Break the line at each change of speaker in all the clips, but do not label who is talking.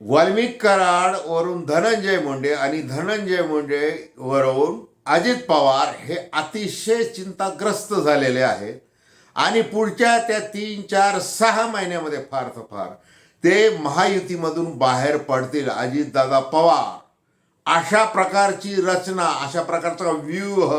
वाल्मिक कराड वरून धनंजय मुंडे आणि धनंजय मुंडे वरून अजित पवार हे अतिशय चिंताग्रस्त झालेले आहेत आणि पुढच्या त्या तीन चार सहा महिन्यामध्ये फार तर फार ते महायुतीमधून बाहेर पडतील. अजितदादा पवार. अशा प्रकारची रचना अशा प्रकारचा व्यूह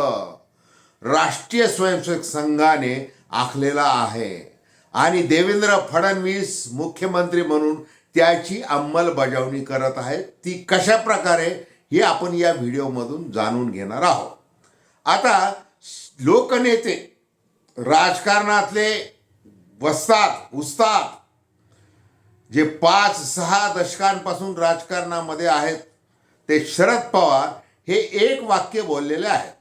राष्ट्रीय स्वयंसेवक संघाने आखलेला आहे. आणि देवेंद्र फडणवीस मुख्यमंत्री म्हणून त्याची अंमलबजावणी करत आहेत. ती कशा प्रकारे हे आपण या व्हिडिओमधून जाणून घेणार आहोत. आता लोकनेते राजकारणातले वस्ताद उस्ताद जे पाच सहा दशकांपासून राजकारणामध्ये आहेत ते शरद पवार हे एक वाक्य बोललेले आहेत.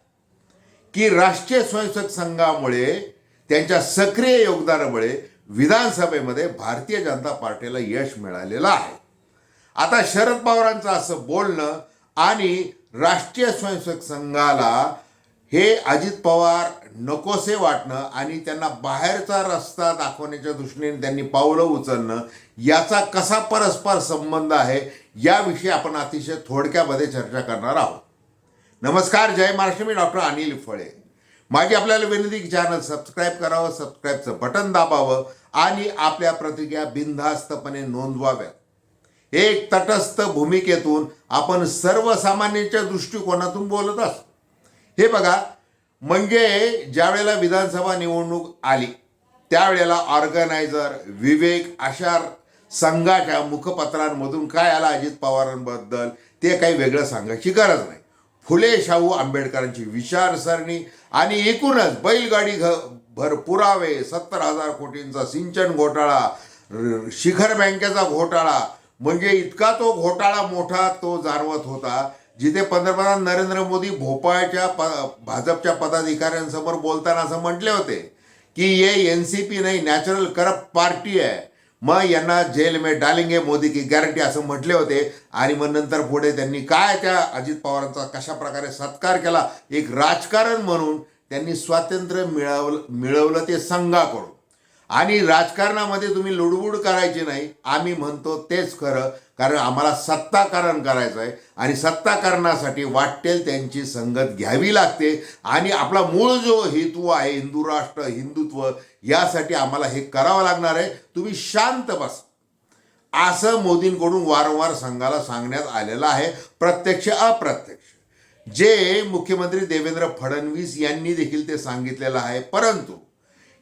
की राष्ट्रीय स्वयंसेवक संघामुळे त्यांच्या सक्रिय योगदानामुळे विधानसभेमध्ये भारतीय जनता पार्टीला यश मिळालेलं आहे. आता शरद पवारांचं असं बोलणं आणि राष्ट्रीय स्वयंसेवक संघाला हे अजित पवार नकोसे वाटणं आणि त्यांना बाहेरचा रस्ता दाखवण्याच्या दृष्टीने त्यांनी पावलं उचलणं याचा कसा परस्पर संबंध आहे याविषयी आपण अतिशय थोडक्यामध्ये चर्चा करणार आहोत. नमस्कार जय महाराष्ट्र मी डॉक्टर अनिल फळे. माझी आपल्याला विनंती की चॅनल सबस्क्राईब करावं सबस्क्राईबचं बटन दाबावं आणि आपल्या प्रतिक्रिया बिनधास्तपणे नोंदवाव्यात. एक तटस्थ भूमिकेतून आपण सर्वसामान्यांच्या दृष्टिकोनातून बोलत असतो. हे बघा म्हणजे ज्यावेळेला विधानसभा निवडणूक आली त्यावेळेला ऑर्गनायझर विवेक अशा संघाच्या मुखपत्रांमधून काय आला अजित पवारांबद्दल ते काही वेगळं सांगायची गरज नाही. फुले शाहू आंबेडकरांची विचारसरणी आणि एकूणच बैलगाडी घ भर पुरावे सत्तर हजार कोटींचा सिंचन घोटाळा शिखर बँकेचा घोटाळा म्हणजे इतका तो घोटाळा मोठा तो जाणवत होता जिथे पंतप्रधान नरेंद्र मोदी भोपाळच्या प भाजपच्या पदाधिकाऱ्यांसमोर बोलताना असं म्हटले होते की ये एन सी पी नाही नॅचरल करप्ट पार्टी आहे. मग यांना जेल में डालिंगे मोदी की गॅरंटी असं म्हटले होते. आणि मग नंतर पुढे त्यांनी काय त्या अजित पवारांचा कशा प्रकारे सत्कार केला? एक राजकारण म्हणून त्यांनी स्वातंत्र्य मिळवलं मिळवलं ते संघाकडून. आणि राजकारणामध्ये तुम्ही लुडबुड करायची नाही. आम्ही म्हणतो तेच खरं. कारण आम्हाला सत्ताकरण करायचं आहे. आणि सत्ताकरणासाठी वाटेल त्यांची संगत घ्यावी लागते. आणि आपला मूळ जो हेतू आहे हिंदू राष्ट्र हिंदुत्व यासाठी आम्हाला हे करावं लागणार आहे. तुम्ही शांत बस. असं मोदींकडून वारंवार संघाला सांगण्यात आलेलं आहे. प्रत्यक्ष अप्रत्यक्ष. जे मुख्यमंत्री देवेंद्र फडणवीस यांनी देखील ते सांगितलेलं आहे. परंतु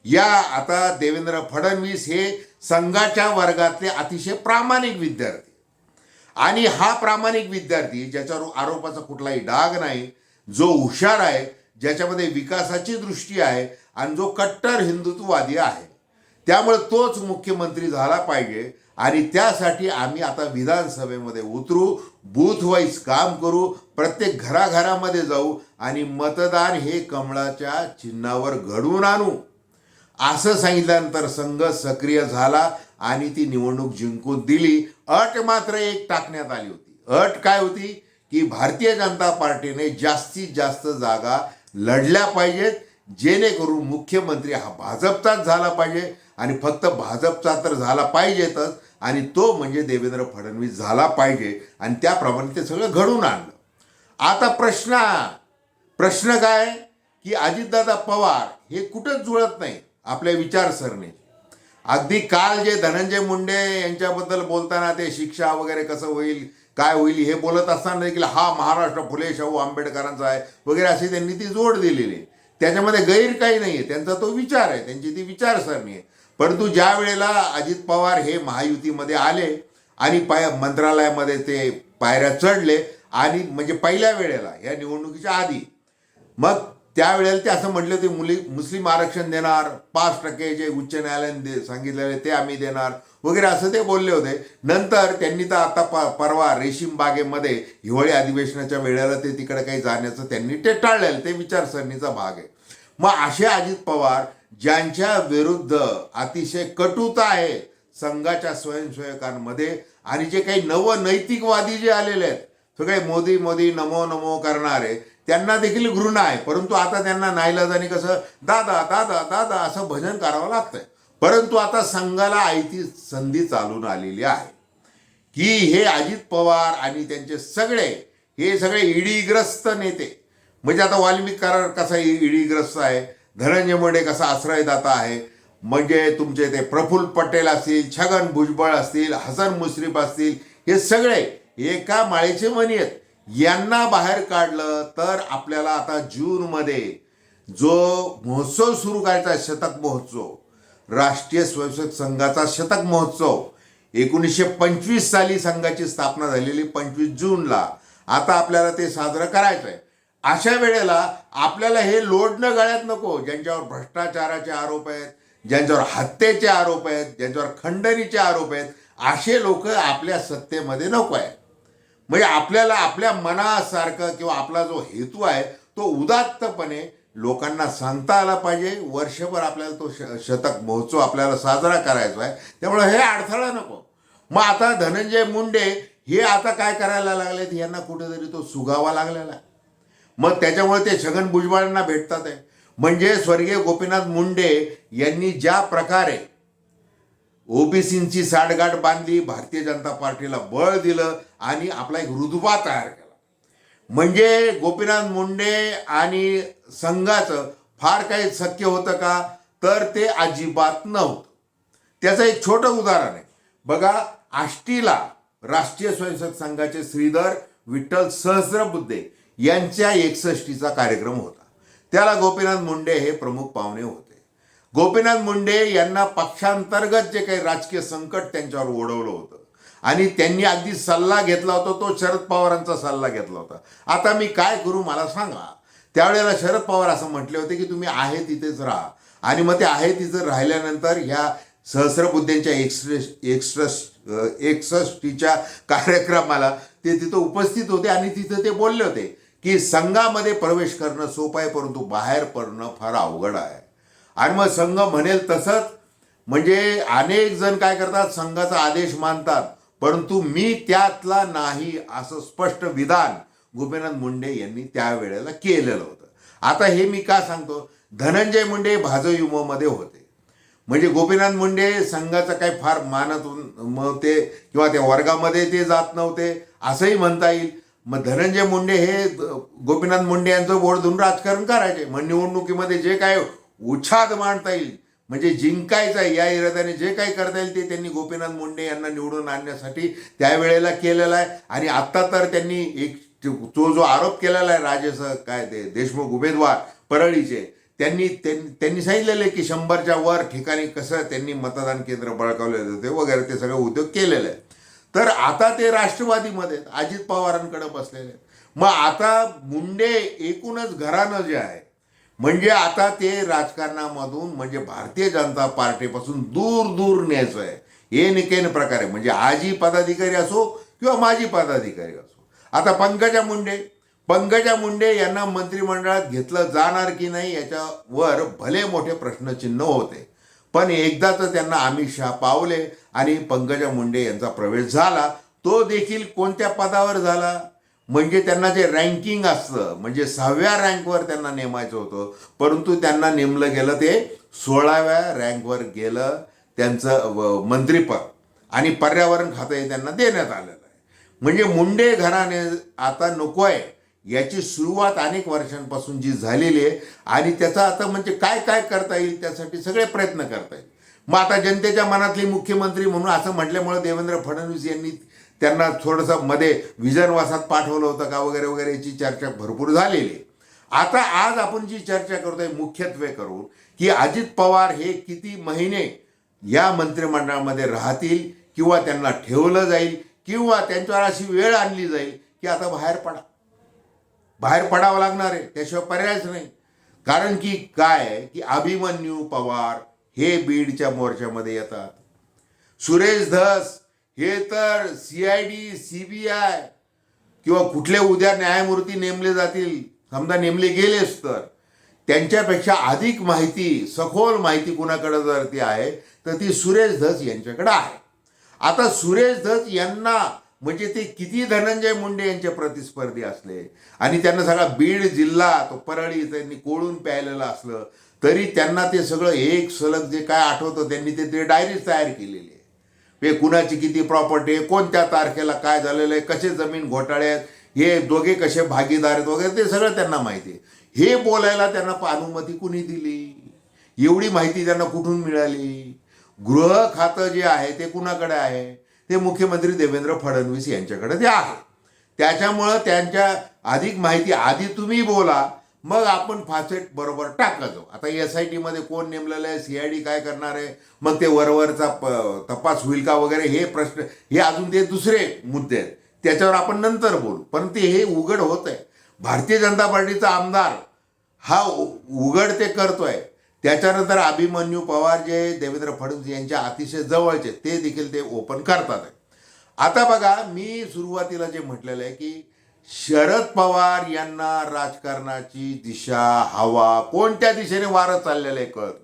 या आता देवेंद्र फडणवीस हे संघाच्या वर्गातले अतिशय प्रामाणिक विद्यार्थी. आणि हा प्रामाणिक विद्यार्थी ज्याच्यावर आरोपाचा कुठलाही डाग नाही जो हुशार आहे ज्याच्यामध्ये विकासाची दृष्टी आहे आणि जो कट्टर हिंदुत्ववादी आहे. त्यामुळे तोच मुख्यमंत्री झाला पाहिजे आणि त्यासाठी आम्ही आता विधानसभेमध्ये उतरू बूथ वाईज काम करू प्रत्येक घराघरामध्ये जाऊ आणि मतदान हे कमळाच्या चिन्हावर घडवून आणू. असं सांगितल्यानंतर संघ सक्रिय झाला. आणि ती निवडणूक जिंकून दिली. अट मात्र एक टाकण्यात आली होती. अट काय होती? की भारतीय जनता पार्टीने जास्तीत जास्त जागा लढल्या पाहिजेत जेणेकरून मुख्यमंत्री हा भाजपचाच झाला पाहिजे आणि फक्त भाजपचा तर झाला पाहिजेतच आणि तो म्हणजे देवेंद्र फडणवीस झाला पाहिजे आणि त्याप्रमाणे ते सगळं घडून आणलं. आता प्रश्न प्रश्न काय? की अजितदादा पवार हे कुठंच जुळत नाही आपल्या विचारसरणीत. अगदी काल जे धनंजय मुंडे यांच्याबद्दल बोलताना ते शिक्षा वगैरे कसं होईल काय होईल हे बोलत असताना देखील हा महाराष्ट्र फुले शाहू आंबेडकरांचा आहे वगैरे अशी त्यांनी ती जोड दिलेली आहे. त्याच्यामध्ये गैर काही नाही आहे त्यांचा तो विचार आहे त्यांची ती विचारसरणी आहे. परंतु ज्या वेळेला अजित पवार हे महायुतीमध्ये आले आणि पाय मंत्रालयामध्ये ते पायऱ्या चढले आणि म्हणजे पहिल्या वेळेला या निवडणुकीच्या आधी मग त्यावेळेला ते असं म्हटलं होते मुली मुस्लिम आरक्षण देणार पाच टक्के जे उच्च न्यायालयाने दे सांगितलेले ते आम्ही देणार. वगैरे असं ते बोलले होते. नंतर त्यांनी तर आता प परवा रेशीम बागेमध्ये हिवाळी अधिवेशनाच्या वेळेला ते तिकडे काही जाण्याचं त्यांनी ते टाळलेलं ते विचारसरणीचा भाग आहे. मग असे अजित पवार ज्यांच्या विरुद्ध अतिशय कटुता आहे संघाच्या स्वयंसेवकांमध्ये आणि जे काही नवनैतिकवादी जे आलेले आहेत सगळे मोदी मोदी नमो नमो करणारे त्यांना देखील घृणा आहे. परंतु आता त्यांना नाईलाजाने कसं दादा दादा दादा असं भजन करावं लागतंय. परंतु आता संघाला आयती संधी चालून आलेली आहे. की हे अजित पवार आणि त्यांचे सगळे हे सगळे ईडीग्रस्त नेते म्हणजे आता वाल्मिक करार कसा ईडीग्रस्त आहे धनंजय मुंडे कसा आश्रयदाता आहे म्हणजे तुमचे ते प्रफुल्ल पटेल असतील छगन भुजबळ असतील हसन मुश्रीफ असतील हे सगळे एका माळेचे मनी आहेत. यांना बाहेर काढलं तर आपल्याला आता जूनमध्ये जो महोत्सव सुरू करायचा शतक महोत्सव राष्ट्रीय स्वयंसेवक संघाचा शतक महोत्सव एकोणीसशे पंचवीस साली संघाची स्थापना झालेली पंचवीस जूनला आता आपल्याला ते साजरं करायचं आहे. अशा वेळेला आपल्याला हे लोडणं गळ्यात नको. ज्यांच्यावर भ्रष्टाचाराचे आरोप आहेत ज्यांच्यावर हत्येचे आरोप आहेत ज्यांच्यावर खंडणीचे आरोप आहेत असे लोक आपल्या सत्तेमध्ये नको आहेत. म्हणजे आपल्याला आपल्या मनासारखं किंवा आपला जो हेतू आहे तो उदात्तपणे लोकांना सांगता आला पाहिजे. वर्षभर आपल्याला तो श शतक महोत्सव आपल्याला साजरा करायचा आहे. त्यामुळे हे अडथळा नको. मग आता धनंजय मुंडे हे आता काय करायला लागलेत? यांना कुठेतरी तो सुगावा लागलेला. आहे मग त्याच्यामुळे ते छगन भुजबळांना भेटतात आहे. म्हणजे स्वर्गीय गोपीनाथ मुंडे यांनी ज्या प्रकारे ओबीसींची साठगाठ बांधली भारतीय जनता पार्टीला बळ दिलं आणि आपला एक रुतबा तयार केला. म्हणजे गोपीनाथ मुंडे आणि संघाचं फार काही शक्य होतं का? तर ते अजिबात नव्हतं. त्याचं एक छोटं उदाहरण आहे. बघा आष्टीला राष्ट्रीय स्वयंसेवक संघाचे श्रीधर विठ्ठल सहस्रबुद्धे यांच्या एकसष्टीचा कार्यक्रम होता. त्याला गोपीनाथ मुंडे हे प्रमुख पाहुणे होते. गोपीनाथ मुंडे यांना पक्षांतर्गत जे काही राजकीय संकट त्यांच्यावर ओढवलं होतं. आणि त्यांनी अगदी सल्ला घेतला होता तो शरद पवारांचा सल्ला घेतला होता. आता मी काय करू मला सांगा. त्यावेळेला शरद पवार असं म्हटले होते की तुम्ही आहे तिथेच राहा. आणि मग ते आहे तिथं राहिल्यानंतर ह्या सहस्रबुद्धेंच्या एक्सप्रेस एक्सप्रेस एकसष्टीच्या कार्यक्रमाला ते तिथं उपस्थित होते आणि तिथं ते बोलले होते की संघामध्ये प्रवेश करणं सोपं आहे परंतु बाहेर पडणं फार अवघड आहे. आणि मग संघ म्हणेल तसंच. म्हणजे अनेक जण काय करतात? संघाचा आदेश मानतात. परंतु मी त्यातला नाही असं स्पष्ट विधान गोपीनाथ मुंडे यांनी त्यावेळेला केलेलं होतं. आता हे मी का सांगतो? धनंजय मुंडे भाजयुममध्ये होते. म्हणजे गोपीनाथ मुंडे संघाचं काही फार मानत नव्हते किंवा त्या वर्गामध्ये ते जात नव्हते असंही म्हणता येईल. मग धनंजय मुंडे हे गोपीनाथ मुंडे यांचं बोर्ड धुवून राजकारण करायचे. मग निवडणुकीमध्ये जे काय उच्छाद मांडता येईल. म्हणजे जिंकायचा या इराद्याने जे काही करता येईल ते त्यांनी गोपीनाथ मुंडे यांना निवडून आणण्यासाठी त्यावेळेला केलेला आहे. आणि आत्ता तर त्यांनी एक तो जो आरोप केलेला आहे राजेश काय ते देशमुख उमेदवार परळीचे त्यांनी त्यांनी सांगितलेलं आहे की शंभरच्या वर ठिकाणी कसं त्यांनी मतदान केंद्र बळकावलेले होते वगैरे ते सगळे उद्योग केलेले आहेत. तर आता ते राष्ट्रवादीमध्ये अजित पवारांकडे बसलेले आहेत. मग आता मुंडे एकूणच घरानं जे आहे म्हणजे आता ते राजकारणामधून म्हणजे भारतीय जनता पार्टीपासून दूर दूर न्यायचं आहे हे निकेन प्रकारे म्हणजे आजी पदाधिकारी असो किंवा माजी पदाधिकारी असो. आता पंकजा मुंडे. पंकजा मुंडे यांना मंत्रिमंडळात घेतलं जाणार की नाही याच्यावर भले मोठे प्रश्नचिन्ह होते. पण एकदाच त्यांना अमित शहा पावले आणि पंकजा मुंडे यांचा प्रवेश झाला. तो देखील कोणत्या पदावर झाला? म्हणजे त्यांना जे रँकिंग असतं म्हणजे सहाव्या रँकवर त्यांना नेमायचं होतं परंतु त्यांना नेमलं गेलं ते सोळाव्या रँकवर गेलं त्यांचं मंत्रीपद. आणि पर्यावरण खातं हे त्यांना देण्यात आलेलं आहे. म्हणजे मुंडे घराने आता नको आहे याची सुरुवात अनेक वर्षांपासून जी झालेली आहे आणि त्याचा आता म्हणजे काय काय करता येईल त्यासाठी सगळे प्रयत्न करता येईल मग आता जनतेच्या मनातली मुख्यमंत्री म्हणून असं म्हटल्यामुळे देवेंद्र फडणवीस यांनी त्यांना थोडंसं मध्ये विजनवासात पाठवलं होतं का वगैरे वगैरे याची चर्चा भरपूर झालेली. आहे आता आज आपण जी चर्चा करतोय मुख्यत्वे करून की अजित पवार हे किती महिने या मंत्रिमंडळामध्ये राहतील किंवा त्यांना ठेवलं जाईल किंवा त्यांच्यावर अशी वेळ आणली जाईल की आता बाहेर पडा. बाहेर पडावं लागणार आहे त्याशिवाय पर्यायच नाही. कारण की काय आहे की अभिमन्यू पवार हे बीडच्या मोर्चामध्ये येतात. सुरेश धस हे तर C I D C B I किंवा कुठले उद्या न्यायमूर्ती नेमले जातील समजा नेमले गेलेच तर. त्यांच्यापेक्षा अधिक माहिती सखोल माहिती कुणाकडे जर ती आहे तर ती सुरेश धस यांच्याकडे आहे. आता सुरेश धस यांना म्हणजे ते किती धनंजय मुंडे यांचे प्रतिस्पर्धी असले आणि त्यांना सगळा बीड जिल्हा तो परळी त्यांनी कोळून प्यायलेलं असलं तरी त्यांना ते सगळं एक सलग जे काय आठवतं त्यांनी ते ते डायरीज तयार केलेली हे कुणाची किती प्रॉपर्टी आहे? कोणत्या तारखेला काय झालेलं आहे? कसे जमीन घोटाळे आहेत? हे दोघे कसे भागीदार आहेत वगैरे ते सगळं त्यांना माहिती आहे. हे बोलायला त्यांना अनुमती कुणी दिली? एवढी माहिती त्यांना कुठून मिळाली? गृह खातं जे आहे ते कुणाकडे आहे? ते मुख्यमंत्री देवेंद्र फडणवीस यांच्याकडे ते आहे. त्याच्यामुळं त्यांच्या अधिक माहिती आधी तुम्ही बोला मग आपण फासेट बरोबर टाकला जाऊ. आता एस आय टीमध्ये कोण नेमलेलं आहे? सी आय डी काय करणार आहे? मग ते वरवरचा प तपास होईल का वगैरे? हे प्रश्न हे अजून ते दुसरे मुद्दे आहेत. त्याच्यावर आपण नंतर बोलू. पण ते हे उघड होत आहे भारतीय जनता पार्टीचा आमदार हा उघड ते करतोय. त्याच्यानंतर अभिमन्यू पवार जे देवेंद्र फडणवीस यांच्या अतिशय जवळचे ते देखील ते ओपन करतात. आता बघा मी सुरुवातीला जे म्हटलेलं आहे की शरद पवार यांना राजकारणाची दिशा हवा. कोणत्या दिशेने वारं चाललेलं आहे कळत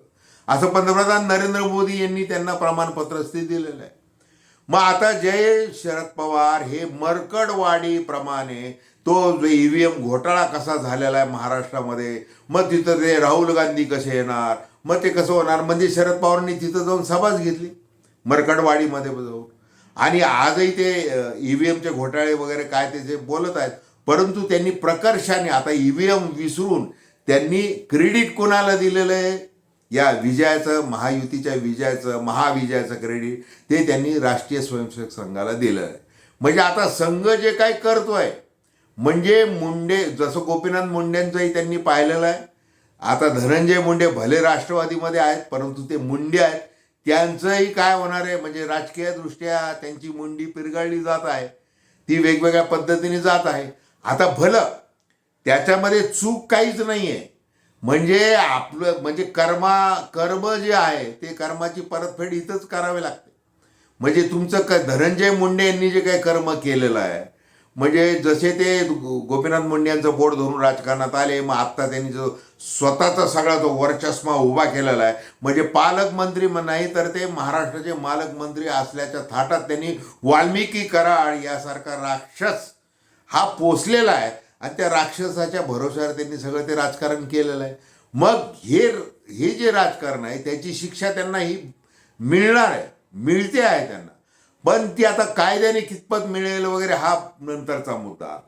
असं पंतप्रधान नरेंद्र मोदी यांनी त्यांना प्रमाणपत्र स्थित दिलेलं आहे. मग आता जय शरद पवार हे मरकडवाडीप्रमाणे तो जो ईव्हीएम घोटाळा कसा झालेला आहे महाराष्ट्रामध्ये मग तिथं ते राहुल गांधी कसे येणार मग ते कसं होणार? म्हणजे शरद पवारांनी तिथं जाऊन सभाच घेतली. मरकडवाडीमध्ये जाऊन. आणि आजही ते ईव्हीएमचे घोटाळे वगैरे काय ते जे बोलत आहेत परंतु त्यांनी प्रकर्षाने आता ईव्हीएम विसरून त्यांनी क्रेडिट कोणाला दिलेलं आहे? या विजयाचं महायुतीच्या विजयाचं महाविजयाचं क्रेडिट ते त्यांनी राष्ट्रीय स्वयंसेवक संघाला दिलं आहे. म्हणजे आता संघ जे काय करतोय म्हणजे मुंडे जसं गोपीनाथ मुंडेंचंही त्यांनी पाहिलेलं आहे. आता धनंजय मुंडे भले राष्ट्रवादीमध्ये आहेत परंतु ते मुंडे आहेत. त्यांचंही काय होणार आहे? म्हणजे राजकीय दृष्ट्या त्यांची मुंडी पिरगाळली जात आहे. ती वेगवेगळ्या पद्धतीने जात आहे. आता भलं त्याच्यामध्ये चूक काहीच नाही आहे म्हणजे आपलं म्हणजे कर्मा कर्म जे आहे ते कर्माची परतफेड इथंच करावी लागते. म्हणजे तुमचं क धनंजय मुंडे यांनी जे काही कर्म केलेलं आहे म्हणजे जसे ते गो- गोपीनाथ मुंडे यांचं बोट धरून राजकारणात आले मग आत्ता त्यांनी जो स्वतःचा सगळा जो वरचष्मा उभा केलेला आहे म्हणजे पालकमंत्री नाही तर ते महाराष्ट्राचे मालकमंत्री असल्याच्या थाटात त्यांनी वाल्मिकी कराड यासारखा राक्षस हा पोचलेला आहे आणि त्या राक्षसाच्या भरोश्यावर त्यांनी सगळं ते राजकारण केलेलं आहे. मग हे हे जे राजकारण आहे त्याची शिक्षा त्यांना ही मिळणार आहे मिळते आहे त्यांना. पण ती आता कायद्याने कितपत मिळेल वगैरे हा नंतरचा मुद्दा.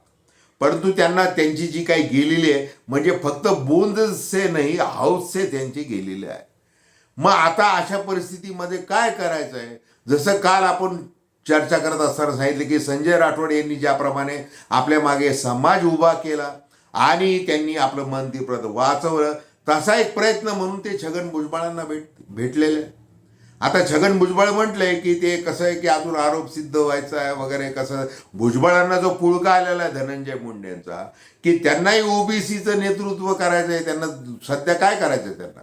परंतु त्यांना त्यांची जी काही गेलेली आहे म्हणजे फक्त बोंदसे नाही हाऊसचे त्यांची गेलेली आहे. मग आता अशा परिस्थितीमध्ये काय करायचं आहे जसं काल आपण चर्चा करत असताना सांगितलं की संजय राठोड यांनी ज्याप्रमाणे आपल्या मागे समाज उभा केला आणि त्यांनी आपलं मंत्रिपद वाचवलं तसा एक प्रयत्न म्हणून ते छगन भुजबळांना भेट भेटलेले. आहे. आता छगन भुजबळ म्हटलंय की ते कसं आहे की अजून आरोप सिद्ध व्हायचा आहे वगैरे कसं. भुजबळांना जो पुळका आलेला आहे धनंजय मुंडेंचा की त्यांनाही ओबीसीचं नेतृत्व करायचं आहे त्यांना सध्या काय करायचं आहे त्यांना?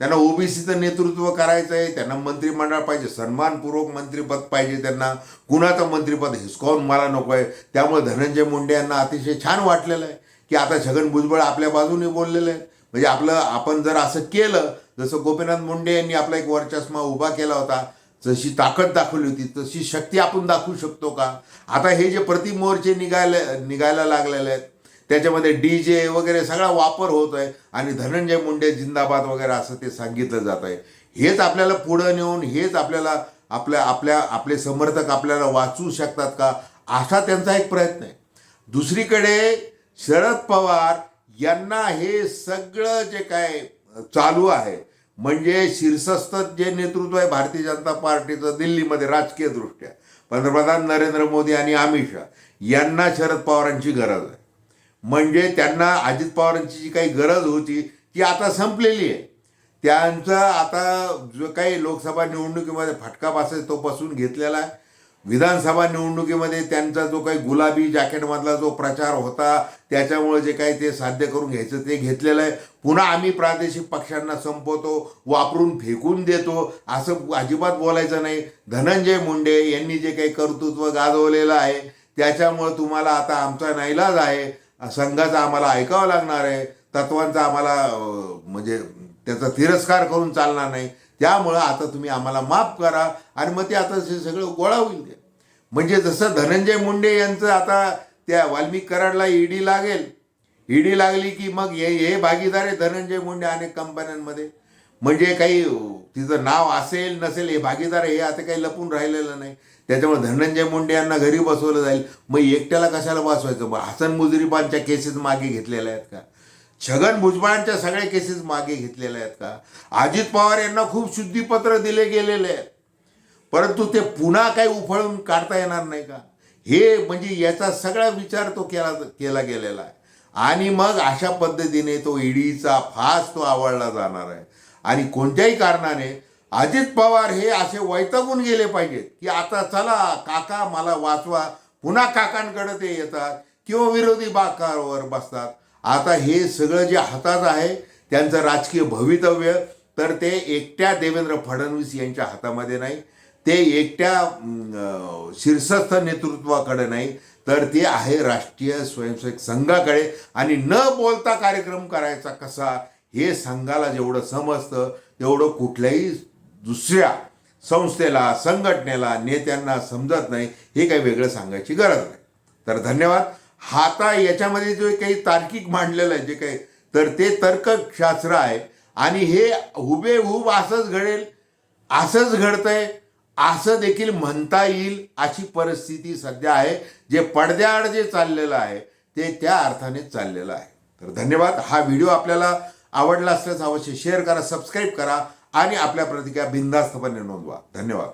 त्यांना ओबीसीचं नेतृत्व करायचं आहे त्यांना मंत्रिमंडळ पाहिजे सन्मानपूर्वक मंत्रिपद पाहिजे त्यांना. कुणाचं मंत्रिपद हिसकावून मला नको आहे. त्यामुळे धनंजय मुंडे यांना अतिशय छान वाटलेलं आहे की आता छगन भुजबळ आपल्या बाजूने बोललेलं आहे म्हणजे आपलं आपण जर असं केलं जसं गोपीनाथ मुंडे यांनी आपला एक वरचष्मा उभा केला होता जशी ताकद दाखवली होती तशी शक्ती आपण दाखवू शकतो का? आता हे जे प्रतिमोर्चे निघायला निघायला लागलेले आहेत त्याच्यामध्ये डी जे वगैरे सगळा वापर होत आहे आणि धनंजय मुंडे जिंदाबाद वगैरे असं ते सांगितलं जात आहे. हेच आपल्याला पुढं नेऊन हेच आपल्याला आपल्या आपल्या आपले समर्थक आपल्याला वाचू शकतात का? असा त्यांचा एक प्रयत्न आहे. दुसरीकडे शरद पवार यांना हे सगळं जे काय चालू आहे म्हणजे शीर्षस्थ जे नेतृत्व आहे भारतीय जनता पार्टीचं दिल्लीमध्ये राजकीय दृष्ट्या. पंतप्रधान नरेंद्र मोदी आणि अमित शहा यांना शरद पवारांची गरज आहे. म्हणजे त्यांना अजित पवारांची जी काही गरज होती ती आता संपलेली आहे. त्यांचा आता जो काही लोकसभा निवडणुकीमध्ये फटका बसायचा तो बसून घेतलेला आहे. विधानसभा निवडणुकीमध्ये त्यांचा जो काही गुलाबी जॅकेटमधला जो प्रचार होता त्याच्यामुळे जे काही ते साध्य करून घ्यायचं ते घेतलेलं आहे. पुन्हा आम्ही प्रादेशिक पक्षांना संपवतो वापरून फेकून देतो असं अजिबात बोलायचं नाही. धनंजय मुंडे यांनी जे काही कर्तृत्व गाजवलेलं आहे त्याच्यामुळं तुम्हाला आता आमचा नाईलाज आहे. संघाचा आम्हाला ऐकावं लागणार आहे. तत्वांचा आम्हाला म्हणजे त्याचा तिरस्कार करून चालणार नाही. त्यामुळं आता तुम्ही आम्हाला माफ करा आणि मग ते आता हे सगळं गोळा होईल ते. म्हणजे जसं धनंजय मुंडे यांचं आता त्या वाल्मिक कराडला ईडी लागेल. ईडी लागली की मग हे हे भागीदार आहे धनंजय मुंडे अनेक कंपन्यांमध्ये. म्हणजे काही तिचं नाव असेल नसेल हे भागीदार हे आता काही लपून राहिलेलं नाही. त्याच्यामुळे धनंजय मुंडे यांना घरी बसवलं जाईल. मग एकट्याला कशाला बसवायचं? मग हसन मुजरीबांच्या केसेस मागे घेतलेल्या आहेत का? छगन भुजबळांच्या सगळ्या केसेस मागे घेतलेल्या आहेत का? अजित पवार यांना खूप शुद्धीपत्र दिले गेलेले आहेत. परंतु ते पुन्हा काही उफळून काढता येणार नाही का? हे म्हणजे याचा सगळा विचार तो केला केला गेलेला आहे. आणि मग अशा पद्धतीने तो ईडीचा फास तो आवडला जाणार आहे. आणि कोणत्याही कारणाने अजित पवार हे असे वैतागून गेले पाहिजेत की आता चला काका मला वाचवा. पुन्हा काकांकडे ते येतात किंवा विरोधी बाकावर बसतात. आता हे सगळं जे हातात आहे त्यांचं राजकीय भवितव्य तर ते एकट्या देवेंद्र फडणवीस यांच्या हातामध्ये नाही. ते एकट्या शीर्षस्थ नेतृत्वाकडे नाही तर ते आहे राष्ट्रीय स्वयंसेवक संघाकडे. आणि न बोलता कार्यक्रम करायचा कसा हे संघाला जेवढं समजतं तेवढं कुठल्याही दुसऱ्या संस्थेला संघटनेला नेत्यांना समजत नाही हे काही वेगळं सांगायची गरज नाही. तर धन्यवाद. हाता याच्यामध्ये जे काही तार्किक मांडलेलं आहे जे काही तर ते तर्कशास्त्र आहे. आणि हे हुबेहूब असंच घडेल असंच घडतंय असं देखील म्हणता येईल अशी परिस्थिती सध्या आहे जे पडद्याआड जे चाललेलं आहे ते त्या अर्थाने चाललेलं आहे. तर धन्यवाद. हा व्हिडिओ आपल्याला आवडला असल्यास अवश्य शेअर करा सबस्क्राईब करा आणि आपल्या प्रतिक्रिया बिंदास्तपणे नोंदवा. धन्यवाद.